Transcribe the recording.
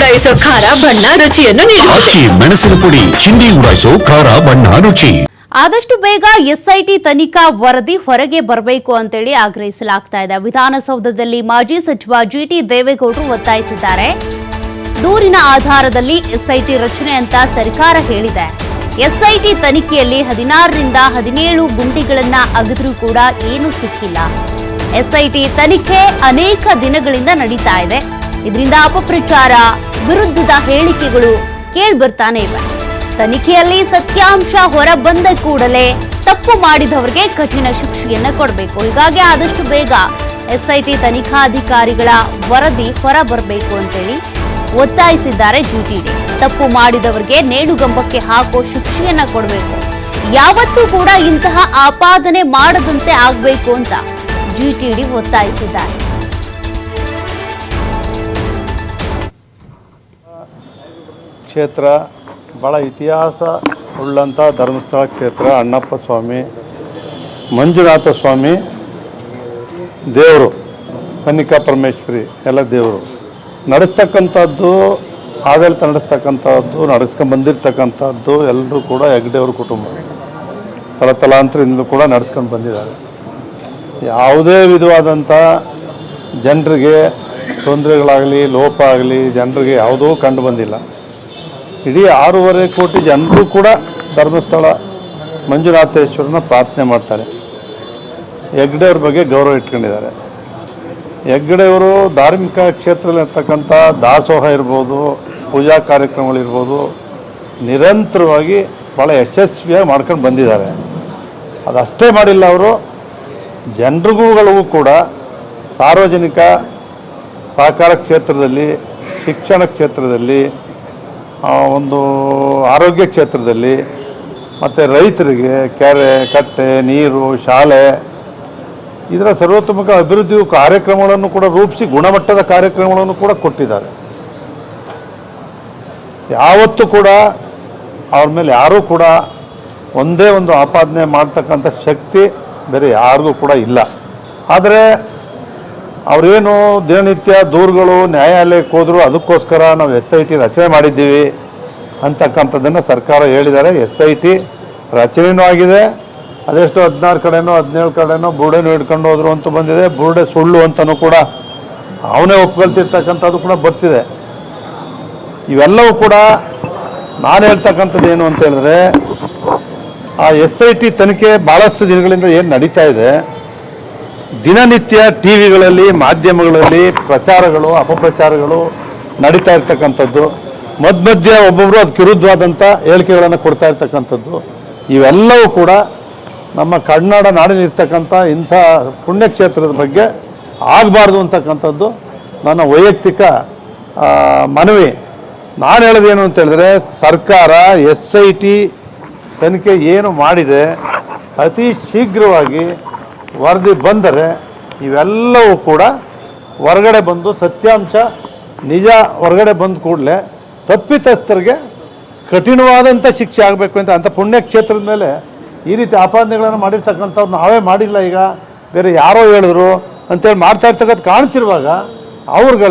ಉಡಾಯಿಸೋ ಖಾರ ಬಣ್ಣ ರುಚಿಯನ್ನು ನೀಡುತ್ತದೆ ಮೆಣಸಿನ ಪುಡಿ ಚಿಂದಿ ಉಡಾಯಿಸೋ ಖಾರ ಬಣ್ಣ ರುಚಿ. ಆದಷ್ಟು ಬೇಗ ಎಸ್ಐಟಿ ತನಿಖಾ ವರದಿ ಹೊರಗೆ ಬರಬೇಕು ಅಂತೇಳಿ ಆಗ್ರಹಿಸಲಾಗ್ತಾ ಇದೆ. ವಿಧಾನಸೌಧದಲ್ಲಿ ಮಾಜಿ ಸಚಿವ ಜಿಟಿ ದೇವೇಗೌಡರು ಒತ್ತಾಯಿಸಿದ್ದಾರೆ. ದೂರಿನ ಆಧಾರದಲ್ಲಿ ಎಸ್ಐಟಿ ರಚನೆ ಅಂತ ಸರ್ಕಾರ ಹೇಳಿದೆ. ಎಸ್ಐಟಿ ತನಿಖೆಯಲ್ಲಿ ಹದಿನಾರರಿಂದ ಹದಿನೇಳು ಗುಂಡಿಗಳನ್ನ ಅಗದ್ರೂ ಕೂಡ ಏನೂ ಸಿಕ್ಕಿಲ್ಲ. ಎಸ್ಐಟಿ ತನಿಖೆ ಅನೇಕ ದಿನಗಳಿಂದ ನಡೀತಾ ಇದೆ. ಇದರಿಂದ ಅಪಪ್ರಚಾರ, ವಿರುದ್ಧದ ಹೇಳಿಕೆಗಳು ಕೇಳ್ಬರ್ತಾನೆ ಇವೆ. ತನಿಖೆಯಲ್ಲಿ ಸತ್ಯಾಂಶ ಹೊರ ಬಂದ ಕೂಡಲೇ ತಪ್ಪು ಮಾಡಿದವರಿಗೆ ಕಠಿಣ ಶಿಕ್ಷೆಯನ್ನ ಕೊಡಬೇಕು. ಹೀಗಾಗಿ ಆದಷ್ಟು ಬೇಗ ಎಸ್ಐಟಿ ತನಿಖಾಧಿಕಾರಿಗಳ ವರದಿ ಹೊರ ಬರಬೇಕು ಅಂತೇಳಿ ಒತ್ತಾಯಿಸಿದ್ದಾರೆ ಜಿಟಿಡಿ ತಪ್ಪು ಮಾಡಿದವರಿಗೆ ನೇಣುಗಂಬಕ್ಕೆ ಹಾಕೋ ಶಿಕ್ಷೆಯನ್ನ ಕೊಡಬೇಕು. ಯಾವತ್ತೂ ಕೂಡ ಇಂತಹ ಆಪಾದನೆ ಮಾಡದಂತೆ ಆಗಬೇಕು ಅಂತ ಜಿಟಿಡಿ ಒತ್ತಾಯಿಸಿದ್ದಾರೆ. ಕ್ಷೇತ್ರ ಭಾಳ ಇತಿಹಾಸ ಉಳ್ಳಂಥ ಧರ್ಮಸ್ಥಳ ಕ್ಷೇತ್ರ, ಅಣ್ಣಪ್ಪ ಸ್ವಾಮಿ, ಮಂಜುನಾಥ ಸ್ವಾಮಿ, ದೇವರು, ಕನ್ನಿಕಾ ಪರಮೇಶ್ವರಿ, ಎಲ್ಲ ದೇವರು. ನಡೆಸ್ತಕ್ಕಂಥದ್ದು ಆಡಳಿತ ನಡೆಸ್ತಕ್ಕಂಥದ್ದು, ನಡೆಸ್ಕೊಂಡು ಬಂದಿರತಕ್ಕಂಥದ್ದು ಎಲ್ಲರೂ ಕೂಡ ಹೆಗ್ಡೆಯವ್ರ ಕುಟುಂಬ. ತಲತಲಾಂತರದಿಂದಲೂ ಕೂಡ ನಡೆಸ್ಕೊಂಡು ಬಂದಿದ್ದಾರೆ. ಯಾವುದೇ ವಿಧವಾದಂಥ ಜನರಿಗೆ ತೊಂದರೆಗಳಾಗಲಿ, ಲೋಪ ಆಗಲಿ, ಜನರಿಗೆ ಯಾವುದೂ ಕಂಡು ಬಂದಿಲ್ಲ. ಇಡೀ ಆರೂವರೆ ಕೋಟಿ ಜನರು ಕೂಡ ಧರ್ಮಸ್ಥಳ ಮಂಜುನಾಥೇಶ್ವರನ ಪ್ರಾರ್ಥನೆ ಮಾಡ್ತಾರೆ. ಹೆಗ್ಡೆಯವ್ರ ಬಗ್ಗೆ ಗೌರವ ಇಟ್ಕೊಂಡಿದ್ದಾರೆ. ಹೆಗ್ಗಡೆಯವರು ಧಾರ್ಮಿಕ ಕ್ಷೇತ್ರದಲ್ಲಿರ್ತಕ್ಕಂಥ ದಾಸೋಹ ಇರ್ಬೋದು, ಪೂಜಾ ಕಾರ್ಯಕ್ರಮಗಳಿರ್ಬೋದು ನಿರಂತರವಾಗಿ ಭಾಳ ಯಶಸ್ವಿಯಾಗಿ ಮಾಡ್ಕೊಂಡು ಬಂದಿದ್ದಾರೆ. ಅದಷ್ಟೇ ಮಾಡಿಲ್ಲ ಅವರು ಜನರಿಗೂಗಳಿಗೂ ಕೂಡ ಸಾರ್ವಜನಿಕ ಸಹಕಾರ ಕ್ಷೇತ್ರದಲ್ಲಿ, ಶಿಕ್ಷಣ ಕ್ಷೇತ್ರದಲ್ಲಿ ಒಂದು ಆರೋಗ್ಯ ಕ್ಷೇತ್ರದಲ್ಲಿ ಮತ್ತು ರೈತರಿಗೆ ಕೆರೆ, ಕಟ್ಟೆ, ನೀರು, ಶಾಲೆ, ಇದರ ಸರ್ವೋತ್ತಮಕ ಅಭಿವೃದ್ಧಿ ಕಾರ್ಯಕ್ರಮಗಳನ್ನು ಕೂಡ ರೂಪಿಸಿ ಗುಣಮಟ್ಟದ ಕಾರ್ಯಕ್ರಮಗಳನ್ನು ಕೂಡ ಕೊಟ್ಟಿದ್ದಾರೆ. ಯಾವತ್ತೂ ಕೂಡ ಅವ್ರ ಮೇಲೆ ಯಾರೂ ಕೂಡ ಒಂದೇ ಒಂದು ಆಪಾದನೆ ಮಾಡ್ತಕ್ಕಂಥ ಶಕ್ತಿ ಬೇರೆ ಯಾರಿಗೂ ಕೂಡ ಇಲ್ಲ. ಆದರೆ ಅವರೇನು ದಿನನಿತ್ಯ ದೂರುಗಳು, ನ್ಯಾಯಾಲಯಕ್ಕೆ ಹೋದ್ರು ಅದಕ್ಕೋಸ್ಕರ ನಾವು ಎಸ್ ಐ ಟಿ ರಚನೆ ಮಾಡಿದ್ದೀವಿ ಅಂತಕ್ಕಂಥದ್ದನ್ನು ಸರ್ಕಾರ ಹೇಳಿದ್ದಾರೆ. ಎಸ್ ಐ ಟಿ ರಚನೆಯೂ ಆಗಿದೆ. ಅದೆಷ್ಟು ಹದಿನಾರು ಕಡೆನೋ, ಹದಿನೇಳು ಕಡೆನೋ ಬುರುಡೆನೂ ಹಿಡ್ಕೊಂಡು ಹೋದ್ರು ಅಂತ ಬಂದಿದೆ. ಬುರುಡೆ ಸುಳ್ಳು ಅಂತಲೂ ಕೂಡ ಅವನೇ ಒಪ್ಕೊಳ್ತಿರ್ತಕ್ಕಂಥದ್ದು ಕೂಡ ಬರ್ತಿದೆ. ಇವೆಲ್ಲವೂ ಕೂಡ ನಾನು ಹೇಳ್ತಕ್ಕಂಥದ್ದು ಏನು ಅಂತ ಹೇಳಿದ್ರೆ, ಆ ಎಸ್ ಐ ಟಿ ತನಿಖೆ ಭಾಳಷ್ಟು ದಿನಗಳಿಂದ ಏನು ನಡೀತಾ ಇದೆ ದಿನನಿತ್ಯ ಟಿ ವಿಗಳಲ್ಲಿ ಮಾಧ್ಯಮಗಳಲ್ಲಿ ಪ್ರಚಾರಗಳು, ಅಪಪ್ರಚಾರಗಳು ನಡೀತಾ ಇರ್ತಕ್ಕಂಥದ್ದು. ಮಧ್ಯ ಮಧ್ಯ ಒಬ್ಬೊಬ್ಬರು ಅದು ಕಿರುದ್ವಾದಂಥ ಹೇಳಿಕೆಗಳನ್ನು ಕೊಡ್ತಾ ಇರ್ತಕ್ಕಂಥದ್ದು. ಇವೆಲ್ಲವೂ ಕೂಡ ನಮ್ಮ ಕನ್ನಡ ನಾಡಿನಲ್ಲಿರ್ತಕ್ಕಂಥ ಇಂಥ ಪುಣ್ಯಕ್ಷೇತ್ರದ ಬಗ್ಗೆ ಆಗಬಾರ್ದು ಅಂತಕ್ಕಂಥದ್ದು. ನನ್ನ ವೈಯಕ್ತಿಕ ಮನವಿ. ನಾನು ಹೇಳೋದೇನು ಅಂತ ಹೇಳಿದ್ರೆ, ಸರ್ಕಾರ, ಎಸ್ ಐ ಟಿ ತನಿಖೆ ಏನು ಮಾಡಿದೆ, ಅತಿ ಶೀಘ್ರವಾಗಿ ವರದಿ ಬಂದರೆ ಇವೆಲ್ಲವೂ ಕೂಡ ಹೊರಗಡೆ ಬಂದು ಸತ್ಯಾಂಶ, ನಿಜ ಹೊರಗಡೆ ಬಂದ ಕೂಡಲೇ ತಪ್ಪಿತಸ್ಥರಿಗೆ ಕಠಿಣವಾದಂಥ ಶಿಕ್ಷೆ ಆಗಬೇಕು ಅಂತ ಅಂಥ ಪುಣ್ಯಕ್ಷೇತ್ರದ ಮೇಲೆ ಈ ರೀತಿ ಆಪಾದನೆಗಳನ್ನು ಮಾಡಿರ್ತಕ್ಕಂಥವ್ರು ನಾವೇ ಮಾಡಿಲ್ಲ ಈಗ. ಬೇರೆ ಯಾರೋ ಹೇಳಿದ್ರು ಅಂತೇಳಿ ಮಾಡ್ತಾ ಇರ್ತಕ್ಕಂಥ ಕಾಣ್ತಿರುವಾಗ ಅವ್ರುಗಳು